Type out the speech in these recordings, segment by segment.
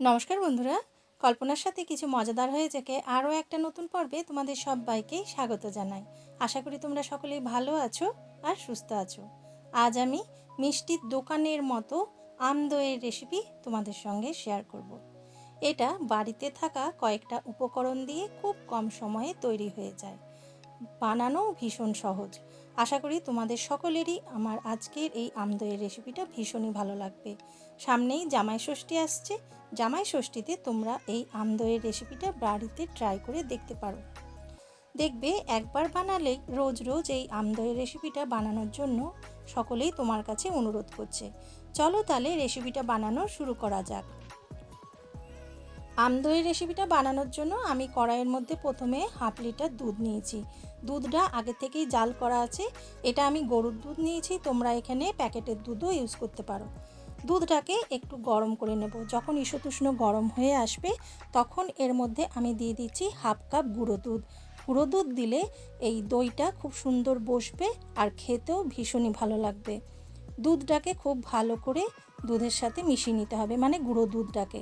নমস্কার বন্ধুরা। কল্পনার সাথে কিছু মজাদার হয়ে থেকে আরও একটা নতুন পর্বে তোমাদের সবাইকেই স্বাগত জানাই। আশা করি তোমরা সকলেই ভালো আছো আর সুস্থ আছো। আজ আমি মিষ্টির দোকানের মতো আমদইয়ের রেসিপি তোমাদের সঙ্গে শেয়ার করব। এটা বাড়িতে থাকা কয়েকটা উপকরণ দিয়ে খুব কম সময়ে তৈরি হয়ে যায়। বানানো ভীষণ সহজ। আশা করি তোমাদের সকলেরই আমার আজকের এই আমদইয়ের রেসিপিটা ভীষণই ভালো লাগবে। সামনেই জামাই ষষ্ঠী আসছে। জামাই ষষ্ঠীতে তোমরা এই আমদইয়ের রেসিপিটা বাড়িতে ট্রাই করে দেখতে পারো। দেখবে একবার বানালেই রোজ রোজ এই আমদইয়ের রেসিপিটা বানানোর জন্য সকলেই তোমার কাছে অনুরোধ করছে। চলো তাহলে রেসিপিটা বানানো শুরু করা যাক। আমদইয়ের রেসিপিটা বানানোর জন্য আমি কড়াইয়ের মধ্যে প্রথমে হাফ লিটার দুধ নিয়েছি। দুধটা আগে থেকেই জাল করা আছে। এটা আমি গরুর দুধ নিয়েছি, তোমরা এখানে প্যাকেটের দুধও ইউজ করতে পারো। দুধটাকে একটু গরম করে নেব। যখন ইসতুষ্ণ গরম হয়ে আসবে, তখন এর মধ্যে আমি দিয়ে দিচ্ছি হাফ কাপ গুঁড়ো দুধ। গুঁড়ো দুধ দিলে এই দইটা খুব সুন্দর বসবে আর খেতেও ভীষণই ভালো লাগবে। দুধটাকে খুব ভালো করে দুধের সাথে মিশিয়ে নিতে হবে মানে গুঁড়ো দুধটাকে।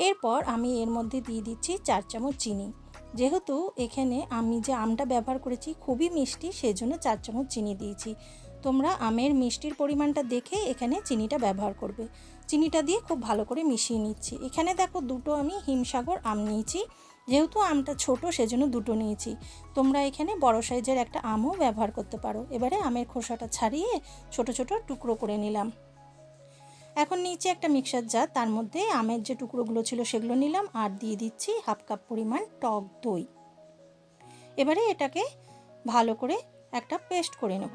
এরপর আমি এর মধ্যে দিয়ে দিচ্ছি চার চামচ চিনি। যেহেতু এখানে আমি যে আমটা ব্যবহার করেছি খুবই মিষ্টি, সেজন্য চার চামচ চিনি দিয়েছি। তোমরা আমের মিষ্টির পরিমাণটা দেখে এখানে চিনিটা ব্যবহার করবে। চিনিটা দিয়ে খুব ভালো করে মিশিয়ে নিচ্ছি। এখানে দেখো দুটো আমি হিমসাগর আম নিয়েছি। যেহেতু আমটা ছোট, সেজন্য দুটো নিয়েছি। তোমরা এখানে বড় সাইজের একটা আমও ব্যবহার করতে পারো। এবারে আমের খোসাটা ছাড়িয়ে ছোট ছোট টুকরো করে নিলাম। এখন নিচে একটা মিক্সার জার, তার মধ্যে আমের যে টুকরোগুলো ছিল সেগুলো নিলাম আর দিয়ে দিচ্ছি হাফ কাপ পরিমাণ টক দই। এবারে এটাকে ভালো করে একটা পেস্ট করে নেব।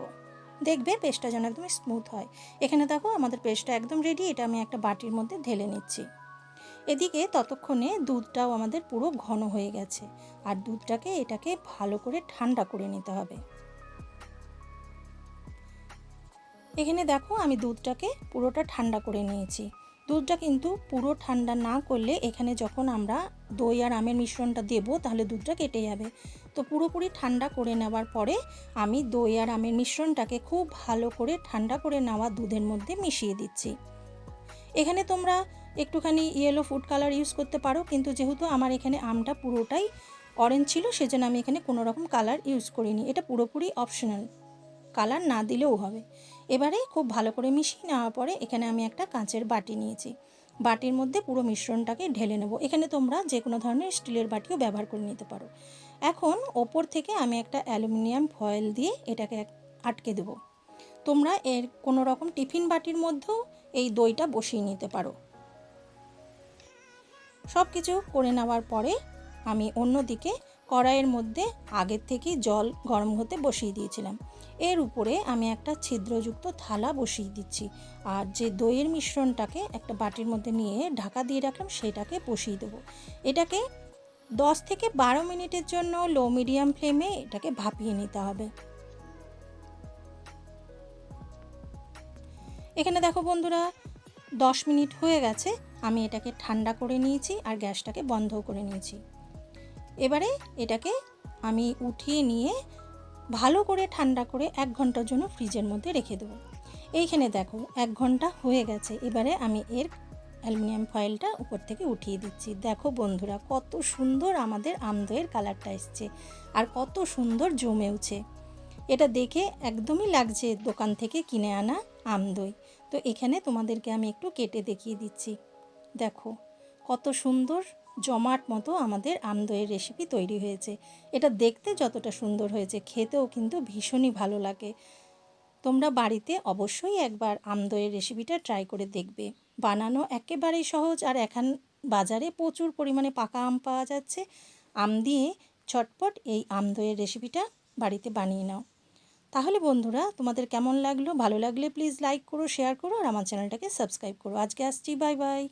দেখবে পেস্টটা যেন একদম স্মুথ হয়। এখানে দেখো আমাদের পেস্টটা একদম রেডি, এটা আমি একটা বাটির মধ্যে ঢেলে নিচ্ছি। এদিকে ততক্ষণে দুধটাও আমাদের পুরো ঘন হয়ে গেছে। আর দুধটাকে এটাকে ভালো করে ঠান্ডা করে নিতে হবে। এখানে দেখো আমি দুধটাকে পুরোটা ঠান্ডা করে নিয়েছি। দুধটা কিন্তু পুরো ঠান্ডা না করলে এখানে যখন আমরা দই আর আমের মিশ্রণটা দেবো, তাহলে দুধটা কেটে যাবে। তো পুরোপুরি ঠান্ডা করে নেওয়ার পরে আমি দই আর আমের মিশ্রণটাকে খুব ভালো করে ঠান্ডা করে নেওয়া দুধের মধ্যে মিশিয়ে দিচ্ছি। এখানে তোমরা একটুখানি ইয়েলো ফুড কালার ইউজ করতে পারো, কিন্তু যেহেতু আমার এখানে আমটা পুরোটাই অরেঞ্জ ছিল, সেজন্য আমি এখানে কোনো রকম কালার ইউজ করিনি। এটা পুরোপুরি অপশনাল কালার না দিলেও হবে। এবারে খুব ভালো করে মিশিয়ে নেওয়ার পরে এখানে আমি একটা কাঁচের বাটি নিয়েছি। বাটির মধ্যে পুরো মিশ্রণটাকে ঢেলে নেব। এখানে তোমরা যে কোনো ধরনের স্টিলের বাটিও ব্যবহার করে নিতে পারো। এখন ওপর থেকে আমি একটা অ্যালুমিনিয়াম ফয়েল দিয়ে এটাকে আটকে দেব। তোমরা এর কোনো রকম টিফিন বাটির মধ্যেও এই দইটা বসিয়ে নিতে পারো। সব কিছু করে নেওয়ার পরে আমি অন্যদিকে কড়াইয়ের মধ্যে আগের থেকেই জল গরম হতে বসিয়ে দিয়েছিলাম। এর উপরে আমি একটা ছিদ্রযুক্ত থালা বসিয়ে দিচ্ছি আর যে দইয়ের মিশ্রণটাকে একটা বাটির মধ্যে নিয়ে ঢাকা দিয়ে রাখলাম সেটাকে বসিয়ে দেবো। এটাকে দশ থেকে বারো মিনিটের জন্য লো মিডিয়াম ফ্লেমে এটাকে ভাপিয়ে নিতে হবে। এখানে দেখো বন্ধুরা, দশ মিনিট হয়ে গেছে। আমি এটাকে ঠান্ডা করে নিয়েছি আর গ্যাসটাকে বন্ধ করে নিয়েছি। এবারে এটাকে আমি উঠিয়ে নিয়ে ভালো করে ঠান্ডা করে এক ঘণ্টার জন্য ফ্রিজের মধ্যে রেখে দেবো। এইখানে দেখো এক ঘণ্টা হয়ে গেছে। এবারে আমি এর অ্যালুমিনিয়াম ফয়েলটা উপর থেকে উঠিয়ে দিচ্ছি। দেখো বন্ধুরা, কত সুন্দর আমাদের আমদইয়ের কালারটা এসছে আর কত সুন্দর জমেওছে। এটা দেখে একদমই লাগছে দোকান থেকে কিনে আনা আমদই তো এখানে তোমাদেরকে আমি একটু কেটে দেখিয়ে দিচ্ছি। দেখো কত সুন্দর জমাট মতো আমাদের আমদইয়ের রেসিপি তৈরি হয়েছে। এটা দেখতে যতটা সুন্দর হয়েছে, খেতেও কিন্তু ভীষণই ভালো লাগে। তোমরা বাড়িতে অবশ্যই একবার আমদইয়ের রেসিপিটা ট্রাই করে দেখবে। বানানো একেবারেই সহজ আর এখন বাজারে প্রচুর পরিমাণে পাকা আম পাওয়া যাচ্ছে। আম দিয়ে ছটপট এই আমদইয়ের রেসিপিটা বাড়িতে বানিয়ে নাও। তাহলে বন্ধুরা, তোমাদের কেমন লাগল? ভালো লাগলে প্লিজ লাইক করো শেয়ার করো আর আমার চ্যানেলটাকে সাবস্ক্রাইব করো। আজকে আসছি বাই বাই